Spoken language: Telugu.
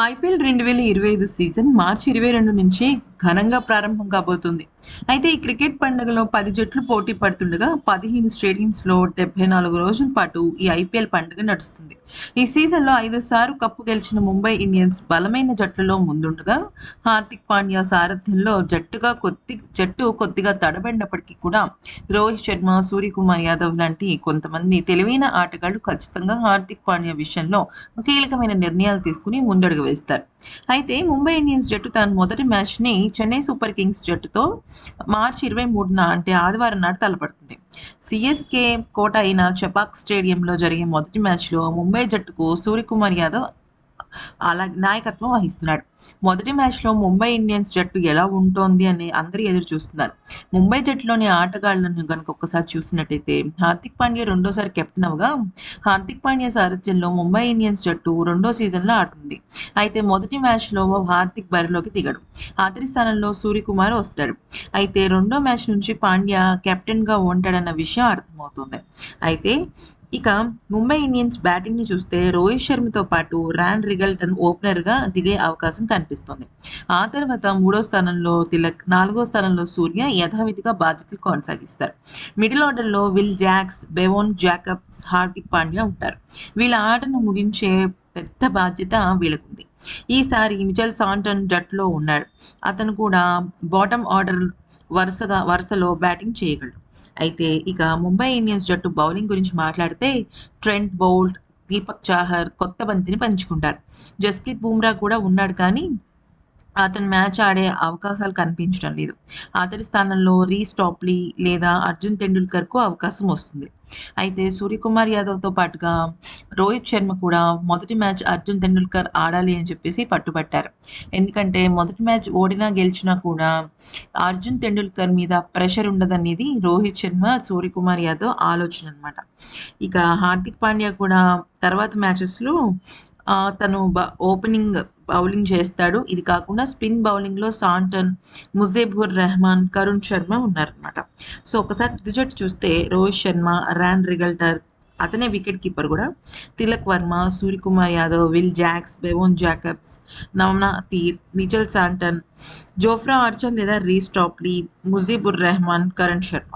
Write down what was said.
ఐపీఎల్ రెండు వేల ఇరవై ఐదు సీజన్ మార్చి ఇరవై రెండు నుంచి ఘనంగా ప్రారంభం కాబోతుంది. అయితే ఈ క్రికెట్ పండుగలో పది జట్లు పోటీ పడుతుండగా పదిహేను స్టేడియంస్లో డెబ్బై నాలుగు రోజుల పాటు ఈ ఐపీఎల్ పండుగ నడుస్తుంది. ఈ సీజన్లో ఐదు సార్లు కప్పు గెలిచిన ముంబై ఇండియన్స్ బలమైన జట్లలో ముందుండగా హార్దిక్ పాండ్యా సారథ్యంలో జట్టుగా కొద్ది జట్టు కొద్దిగా తడబడినప్పటికీ కూడా రోహిత్ శర్మ సూర్యకుమార్ యాదవ్ లాంటి కొంతమంది తెలివైన ఆటగాళ్ళు ఖచ్చితంగా హార్దిక్ పాండ్యా విషయంలో కీలకమైన నిర్ణయాలు తీసుకుని ముందడుగు వేస్తారు. అయితే ముంబై ఇండియన్స్ జట్టు తన మొదటి మ్యాచ్ని చెన్నై సూపర్ కింగ్స్ జట్టుతో మార్చి ఇరవై మూడున అంటే ఆదివారం నాడు తలపడుతుంది. సిఎస్కే కోట అయిన చపాక్ స్టేడియంలో జరిగే మొదటి మ్యాచ్లో ముంబై జట్టుకు సూర్యకుమార్ యాదవ్ అలా నాయకత్వం వహిస్తున్నాడు. మొదటి మ్యాచ్లో ముంబై ఇండియన్స్ జట్టు ఎలా ఉంటోంది అని అందరూ ఎదురు చూస్తున్నారు. ముంబై జట్టులోని ఆటగాళ్ళను కనుక ఒక్కసారి చూసినట్టయితే హార్దిక్ పాండ్యా రెండోసారి కెప్టెన్ అవగా హార్దిక్ పాండ్యా సారథ్యంలో ముంబై ఇండియన్స్ జట్టు రెండో సీజన్లో ఆడుతుంది. అయితే మొదటి మ్యాచ్లో హార్దిక్ బరిలోకి దిగడు. ఆఖరి స్థానంలో సూర్యకుమార్ వస్తాడు. అయితే రెండో మ్యాచ్ నుంచి పాండ్యా కెప్టెన్గా ఉంటాడన్న విషయం అర్థమవుతుంది. అయితే ఇక ముంబై ఇండియన్స్ బ్యాటింగ్ని చూస్తే రోహిత్ శర్మతో పాటు ర్యాన్ రిగల్టన్ ఓపెనర్గా దిగే అవకాశం కనిపిస్తుంది. ఆ తర్వాత మూడో స్థానంలో తిలక్ నాలుగో స్థానంలో సూర్య యథావిధిగా బాధ్యతలు కొనసాగిస్తారు. మిడిల్ ఆర్డర్లో Will Jacks Bevon Jacobs Hardik Pandya ఉంటారు. వీళ్ళ ఆటను ముగించే పెద్ద బాధ్యత వీళ్ళకుంది. ఈసారి మిచల్ సాంటన్ జట్లో ఉన్నాడు. అతను కూడా బాటమ్ ఆర్డర్ వరుసగా వరుసలో బ్యాటింగ్ చేయగలడు. అయితే ఇక ముంబై ఇండియన్స్ జట్టు బౌలింగ్ గురించి మాట్లాడితే ట్రెంట్ బౌల్ట్ దీపక్ చాహర్ కొత్త బంతిని పంచుకుంటారు. జస్ప్రీత్ బుమ్రా కూడా ఉన్నాడు కానీ అతను మ్యాచ్ ఆడే అవకాశాలు కనిపించడం లేదు. అతడి స్థానంలో రీ స్టాప్లీ లేదా అర్జున్ తెండూల్కర్కు అవకాశం వస్తుంది. అయితే సూర్యకుమార్ యాదవ్తో పాటుగా రోహిత్ శర్మ కూడా మొదటి మ్యాచ్ అర్జున్ తెండూల్కర్ ఆడాలి అని చెప్పేసి పట్టుబట్టారు. ఎందుకంటే మొదటి మ్యాచ్ ఓడినా గెలిచినా కూడా అర్జున్ తెండూల్కర్ మీద ప్రెషర్ ఉండదనేది రోహిత్ శర్మ సూర్యకుమార్ యాదవ్ ఆలోచన అనమాట ఇక హార్దిక్ పాండ్యా కూడా తర్వాత మ్యాచెస్లో తను ఓపెనింగ్ బౌలింగ్ చేస్తాడు. ఇది కాకుండా స్పిన్ బౌలింగ్లో సాంటన్ ముజేబుర్ రెహమాన్ కరుణ్ శర్మ ఉన్నారనమాట సో ఒకసారి తుది జట్టు చూస్తే రోహిత్ శర్మ ర్యాన్ రిగల్టర్ అతనే వికెట్ కీపర్ కూడా. Tilak Varma Suryakumar Yadav Will Jacks Bevon Jacobs నమ్నా తీర్ నిజల్ సాంటన్ Jofra Archer లేదా రీ స్టాప్లీ ముజీబుర్ రెహమాన్ కరణ్ శర్మ.